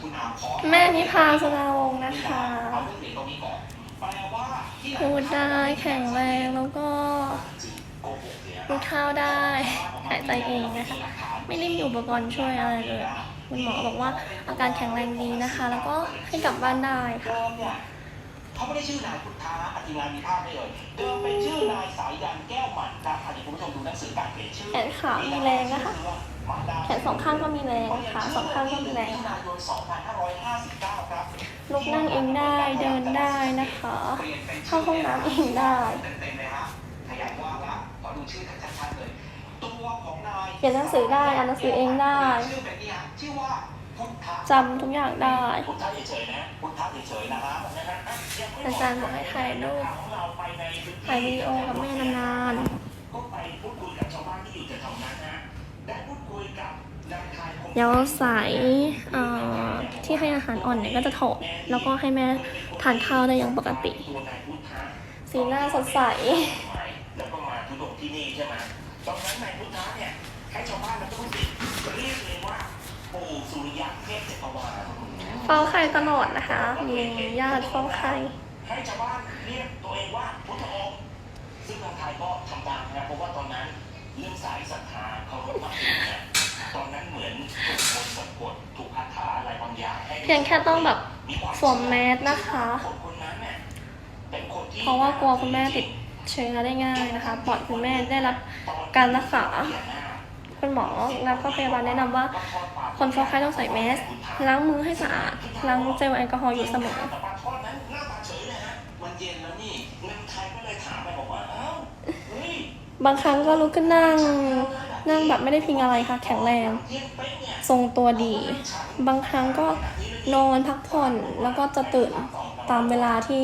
คุณอามขอแม่นิพาสดาวงศ์นะคะเอาเรื่องเด็กตรงนี้ก่อนแปลว่าที่พูดได้แข็งแรงแล้วก็โกหกเนี่ยกินข้าวได้หายใจเองนะคะ ไม่ได้มีอุปกรณ์ช่วยอะไรเลยคุณหมอบอกว่าอาการแข็งแรงดีนะคะ แล้วก็ให้กลับบ้านได้ค่ะเดิมเนี่ยเขาไม่ได้ชื่อนายพุทธาอธิงานมีภาพได้เลยเดิมเป็นชื่อนายสายยันแก้วหมันครับอันนี้คุณผู้ชมดูหนังสือการเปลี่ยนชื่อแขนขามีแรงนะคะ แขนสองข้างก็มีแรงขาสองข้างก็มีแรงมิถุนายน2559ครับลุกนั่งเองได้เดินได้นะคะ เข้าห้องน้ำเองได้เต็มๆเลยฮะขยายกว้างละขอดูชื่อชัดๆเลยตัวของนายเขียนหนังสือได้อ่านหนังสือเองได้จำทุกอย่างได้อาจารย์บอกให้ถ่ายรูปถ่ายวิดีโอกับแม่นาน ก็ไปพูดคุยกับชาวบ้านที่อยู่แถวๆนั้นนะได้พูดคุยกับนางไทยคงๆเดี๋ยวสายเอ่อที่ให้อาหารอ่อนเนี่ยก็จะถกแล้วก็ให้แม่ทานข้าวได้อย่างปกติตัวนายพุทธะสีหน้าสดใสแล้วก็มาทุดงที่นี่ใช่ไหมตอนนั้นนายพุทธะเนี่ยให้ชาวบ้านและผู้สิทธิ์เรียกเลยว่าปู่สุริยะเทพจักรวาลเฝ้าไข่ตลอดนะคะ มีญาติเฝ้าไข่ให้ชาวบ้านเรียกตัวเองว่าพุทธองค์ซึ่งทางไทยก็ทำตามนะเพราะว่าตอนนั้นเรื่องสายศรัทธาเคารพนับถือเนี่ย พียงแค่ต้องแบบมีความสวมแมสนะคะคนคนนั้นเนี่ยเป็นคนที่เพราะว่ากลัวคุณแม่ติดเชื้อได้ง่ายนะคะปลอดคุณแม่ได้รับการรักษาคุณหมอแล้วก็พยาบาลแนะนำว่า คนเฝ้าไข้ต้องใส่แมสล้างมือให้สะอาดล้างเจลแอลกอฮอล์อยู่เสมอแต่ปลาทอดนั้นหน้าตาเฉยเลยฮะมันเย็นแล้วนี่เงินไทยก็เลยถามไปบอกว่าเอ้าเฮ้ยบางครั้งก็ลุกขึ้นนั่ง นั่งแบบไม่ได้พิงอะไรค่ะ แข็งแรง ทรงตัวดี บางครั้งก็นอนพักผ่อนแล้วก็จะตื่นตามเวลาที่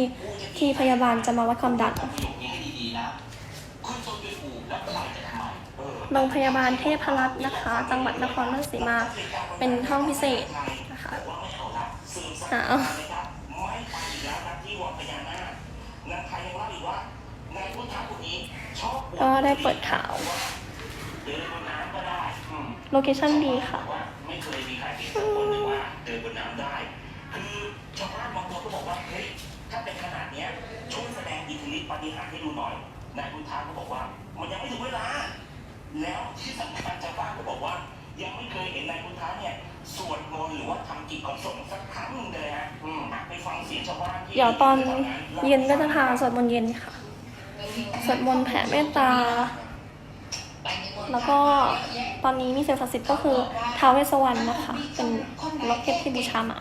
ที่พยาบาลจะมาวัดความดันโรงพยาบาลเทพรัตน์นะคะ จังหวัดนครราชสีมา เป็นห้องพิเศษนะคะหาเอาก็ได้เปิดข่าว โลเคชั่นดีค่ะ ไม่เคยมีใครเห็นสักคนหนึ่งว่าเดินบนน้ำได้คือชาวบ้านบางคนก็บอกว่าเฮ้ยถ้าเป็นขนาดเนี้ยช่วยแสดงอิทธิฤทธิปฏิหารให้ดูหน่อยนายพุทธะก็บอกว่า มันยังไม่ถึงเวลา แล้วที่สำคัญชาวบ้านก็บอกว่า ยังไม่เคยเห็นนายพุทธะเนี่ยสวดมนต์หรือว่าทำกิจของสงฆ์สักครั้งหนึ่งเลยฮะอืมไปฟังเสียงชาวบ้านที่เดี๋ยวตอนเย็นก็จะพาสวดมนต์เย็นค่ะสวดมนต์แผ่เมตตา แล้วก็ตอนนี้มีเซียงศักดิ์สิทธิ์ก็คือท้าวเวสสวรรณนะคะ เป็นล็อกเก็ตที่บูชามา